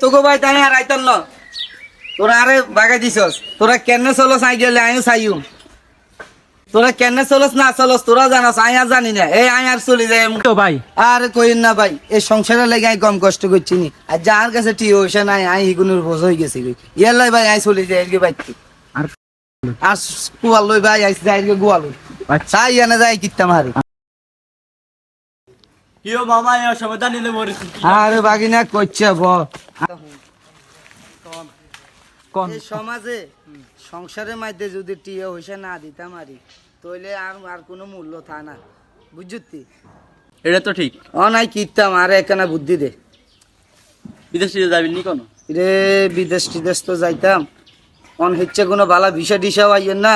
তোকে ভাই তাই আর না তোরা আরে বাগাই দিছস। তোরা কেন চলস আই গেলে আইও চাইও। তোরা কেন চলস না চলস তোরা জানাস আই আর জানি না। এই আই আর চলে তো ভাই। আর কইন না ভাই এই লেগে আই কম কষ্ট করছি নি। আর যার কাছে টি হইছে নাই আই ইগুনুর বোঝ হয়ে গেছে গই ইয়াল্লাই ভাই আই চলে বাইতে। আর আর কুয়াল লই ভাই আইছে যাই গে গোয়াল আচ্ছা। চাই এনে যাই ইয়ো মামা এ সমাধান নিলে মরেছি আরে বাগিনা কইছে ব। কোন এই সমাজে সংসারের মধ্যে যদি টিয়া হইসা না দিতাম আরি তইলে আর আর কোনো মূল্য থা না। বুঝছি এটা তো ঠিক। ও নাই কিতাম আর একখানা বুদ্ধি দে। বিদেশে যাবি নি কোনো? রে বিদেশ টিদেশ তো যাইতাম। অন হচ্ছে কোনো বালা ভিসা টিসাও আইয়েন না।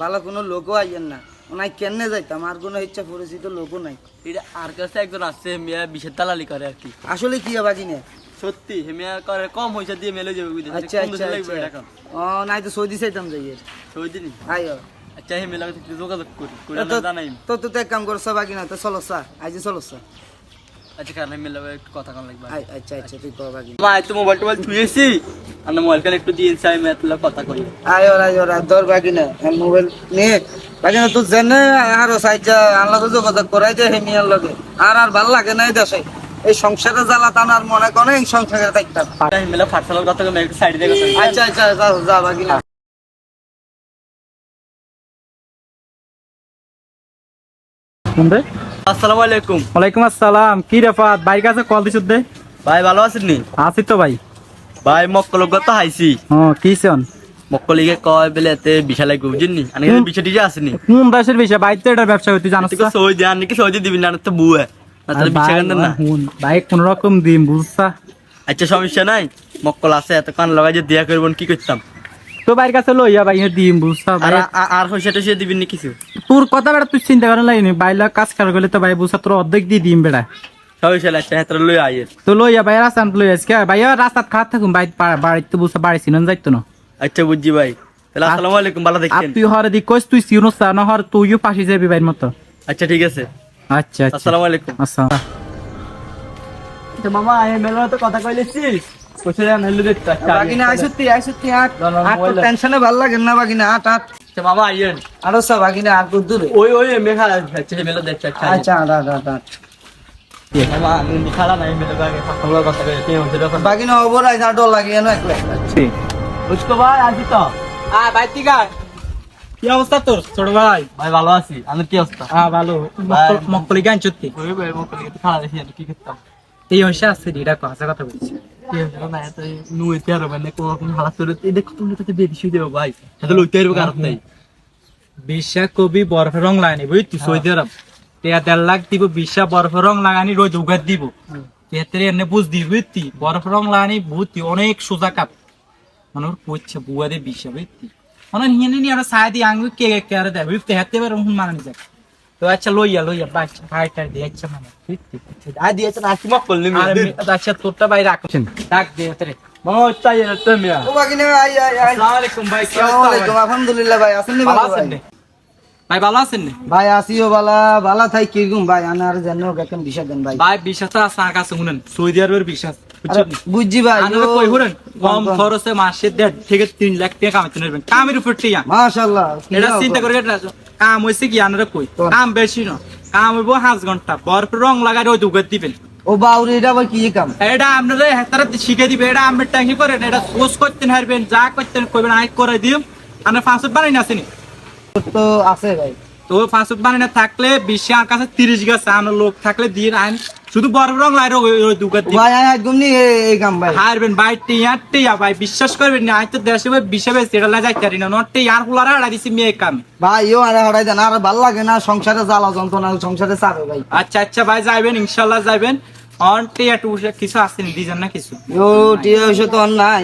বালা কোনো লোকও আইয়েন না। ওনাই কেনে যাইতাম? আর কোনো ইচ্ছা পরিচিত লোকও নাই। এটা আর কাছে একজন আসছে মেয়া বিশের দালালি করে আর কি। আসলে কি বাগিনে সত্যি হেমিয়া করে কম পয়সা দিয়ে মেলে যাবে বিদেশে আচ্ছা আচ্ছা আচ্ছা। ও নাই তো সৌদি চাইতাম যাই সৌদি নি? আয়ো আচ্ছা হেমিয়া লাগে একটু যোগাযোগ করি করে জানাই তো তো তো এক কাম করছ বাগিনা তো চলো সা আজ চলো সা আচ্ছা কারণ হেমিয়া লাগে একটু কথা কম লাগবে। আচ্ছা আচ্ছা তুই কর বাগিনা মা তো মোবাইল টোবাইল থুয়েছি আর মোবাইল কাল একটু দিয়ে চাই মেয়ে তুলা কথা কই। আয় ওরা ওরা দর বাগিনা মোবাইল নিয়ে জেনে আর সাইজা আল্লাহ তো যোগাযোগ করাই দে হেমিয়ার লগে। আর আর ভালো লাগে না এই দেশে। এই সংসারে জ্বালা টান আর মনে করে এই সংসারে থাকতাম আচ্ছা আচ্ছা যা যা আসসালামু আলাইকুম। ওয়ালাইকুম আসসালাম। কি রে ফাত ভাই কাছে কল দিছ দে। ভাই ভালো আছেন নি? আছি তো ভাই। ভাই মক্কল তো হাইছি। কিসন মক্কলিকে কয় বেলে এতে বিশাল লাগবে বুঝিনি আমি হুম। বিশা আসেনি। কোন দেশের বিষয় বাইতে এটা ব্যবসা সৌদি দিবি না তো বুয়ে। না তাহলে বিশা কেন না। ভাই কোন রকম দিম বুঝছা? আচ্ছা সমস্যা নাই। মক্কল আছে এত কান লাগাই যে দিয়া করবেন কি করতাম? তো ভাইয়ের কাছে লইয়া ভাই এ দিম বুঝছা আর ভাই। আ- আর হইছে টইছে দিবেন নি কিছু? তোর কথা বেটা তুই চিন্তা করেন লাগনি বাইলা কাজ কার তো ভাই বুঝছা তোর অর্ধেক দিয়ে দিম বেটা আচ্ছা আইয়ে তো লইয়া ভাই রাস্তা আজকে ভাই রাস্তা থাকুন বাড়িতে বুঝছা বাড়ি সিনন যাইতো না। আচ্ছা বুঝছি ভাই। তাহলে আসসালামু আলাইকুম ভালো আর দেখছেন? তুই হরে দি কইস তুই সিনো না হর তুইও পাশে যাবি ভাইয়ের মতো। আচ্ছা ঠিক আছে। আচ্ছা আচ্ছা। আসসালামু আলাইকুম। আসসালাম। আচ্ছা মামা এই মেলা তো কথা কইলেছিস? কইছে জান হইল দেখতে বাগিনা আইসুতি আইসুতি আট। না, না, আর তো টেনশনে ভালো লাগে না বাগিনা আট আট। আচ্ছা মামা আইয়েন। আরও সব বাগিনা আর দূরে। ওই ওই মেঘা আচ্ছা মেলা দেখছে আচ্ছা আচ্ছা হচ্ছে বাগিনা ওভার ডর লাগে না একলা বুঝতো ভাই আজি তো। আ ভাই ঠিক কি অবস্থা তোর ছোট ভাই? ভাই ভালো আছি। আমার কি অবস্থা? আ ভালো। ভাই। মক্কলি গান ওই ভাই দেখি কি করতাম। এই হইছে আছে এটা কথা কথা বলছি। কি হচ্ছে না এত নুইতে আর মানে কোন রকম হালাত করে এই দেখো তুমি তাতে বেশি দেবো ভাই। লইতে পারবে কারণ নাই। বিশ্বা কবি বরফের রং লাগানি বুঝতি সৌদি আরব টেয়া দেড় লাখ দিব বিশ্বা বরফের রং লাগানি রোজ উগার দিব। তেহাত্তরে এনে বুঝ দি বুঝতি? বরফের রং লাগানি বুঝতি অনেক সোজা কাপ। আর আর দে বুঝতে হাতে বার হুন মানানি যায় তো আচ্ছা লইয়া বাচ্চা দিয়ে আচ্ছা মানে দিয়েছে না কি আর আচ্ছা তোরটা ভাই রাখছেন ডাক ভাই আলাইকুম আলহামদুলিল্লাহ ভাই আসেন ভালো ভালো আছেন ভাই ভালো আছেন? ভাই আসিও বালা বালা থাই কীরকম ভাই আনার জানো কেন বিষয় দেন ভাই ভাই বিশ্বাস আছে কাছে শুনেন সৌদি আরবের বিশ্বাস আরে, বুঝছেন বুঝছি ভাই কই শুনেন কম খরচে মাসে দেড় থেকে তিন লাখ টাকা কামাইতে নেবেন কামের উপর টিয়া। মাশাআল্লাহ এটা চিন্তা করে কাম হয়েছে কি আনারা কই? কাম বেশি না। কাম হইব পাঁচ ঘণ্টা। বরফ রং লাগাই ওই দুগার দিবেন। ও বাউরি এটা কি কাম? এটা আপনারা শিখে দিবে। এটা আমি ট্যাঙ্কি করেন এটা কোর্স করতেন হারবেন যা করতেন কইবেন আই করে দিম। আপনার ফাঁসুট বানাই না আসেনি তো আছে ভাই। তো ফাঁসুট বানাই না থাকলে বিশ্বে আমার কাছে তিরিশ গেছে আমার লোক থাকলে দিয়ে আইন। শুধু বরফ রং লাগাই ওই দিবেন ভাই আই একদম নি এ- এই কাম ভাই। হারবেন ভাই টিয়া টিয়া ভাই বিশ্বাস করবেন না আই তো দেশে ভাই বিষে বেশি এটা লাই যাইতে পারি না। নটে আর হুলারা আড়া দিছি মেয়ে কাম। ভাই ইও আরে হড়াই দেন আর ভালো লাগে না সংসারে জ্বালা যন্ত্রণা সংসারে চাপে ভাই। আচ্ছা আচ্ছা ভাই যাইবেন ইনশাল্লাহ যাইবেন। অন টিয়া টু কিছু আসেনি দিছেন না কিছু? ও টিয়া হইছে তো নাই।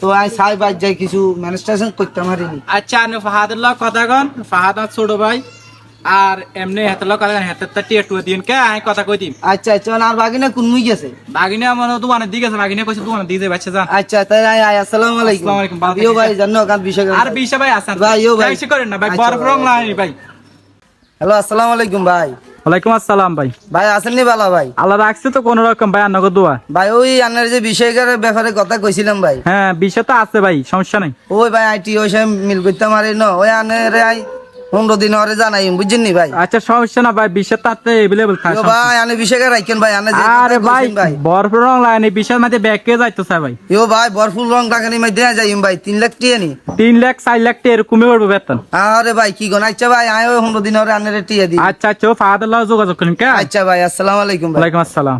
তো আই সাই বাজ যাই কিছু ম্যানেজটেশন করতে পারিনি। আচ্ছা আমি ফাহাদের লগ কথা কন। ফাহাদ ছোট ভাই। আর এমনি হাতের তা টিয়া দিন কে আমি কথা কই দিম? আচ্ছা আচ্ছা আর বাগিনা কোন মুই গেছে? বাগিনে দোকানে বাগিনে কইছে দোকানে আচ্ছা যান আচ্ছা তাই আই আই আসসালামু আলাইকুম। আসসালামু আলাইকুম, ভালো ইও ভাই জানো কান বিষয় আর বিশে ভাই আছেন? ভাই, ও ভাই। বেশি করেন না ভাই আচ্ছা, বরফ রং ভাই। ভাই। হ্যালো আসসালামু আলাইকুম ভাই। ওয়ালাইকুম আসসালাম ভাই। ভাই আসেননি বালা ভাই? আল্লাহ রাখছে তো কোন রকম ভাই আন্নাকে দোয়া। ভাই ওই আন্নার যে বিষয়টার ব্যাপারে কথা কইছিলাম ভাই। হ্যাঁ বিষয় তো আছে ভাই সমস্যা নাই। ওই ভাই আইটি ওই সময় মিল করতে পারি ন ওই আনের আই। পনেরো দিন হরে জানাই বুঝছেন নি ভাই? আচ্ছা সমস্যা না ভাই বিষয় তাতে এভেলেবল থাকে ভাই আনে বিষয়টা রাখেন ভাই আনে আরে ভাই কইছেন ভাই। বরফ রং লাগানি বিষয়ের মধ্যে ব্যাকে যাইতো স্যার ভাই। ইয়ো ভাই বরফুল রং টাকানি মাই দেয়া যাই ভাই তিন লাখ টিয়ে নি। তিন লাখ চার লাখ টাকা এরকমই পড়ব বেতন। আরে ভাই কি গন আচ্ছা ভাই আয় পনেরো দিন হরে আনের টিয়ে দিই আচ্ছা আচ্ছা ফাদার যোগাযোগ করেন কে? আচ্ছা ভাই আসসালামু আলাইকুম ভাই। ওয়ালাইকুম আসসালাম।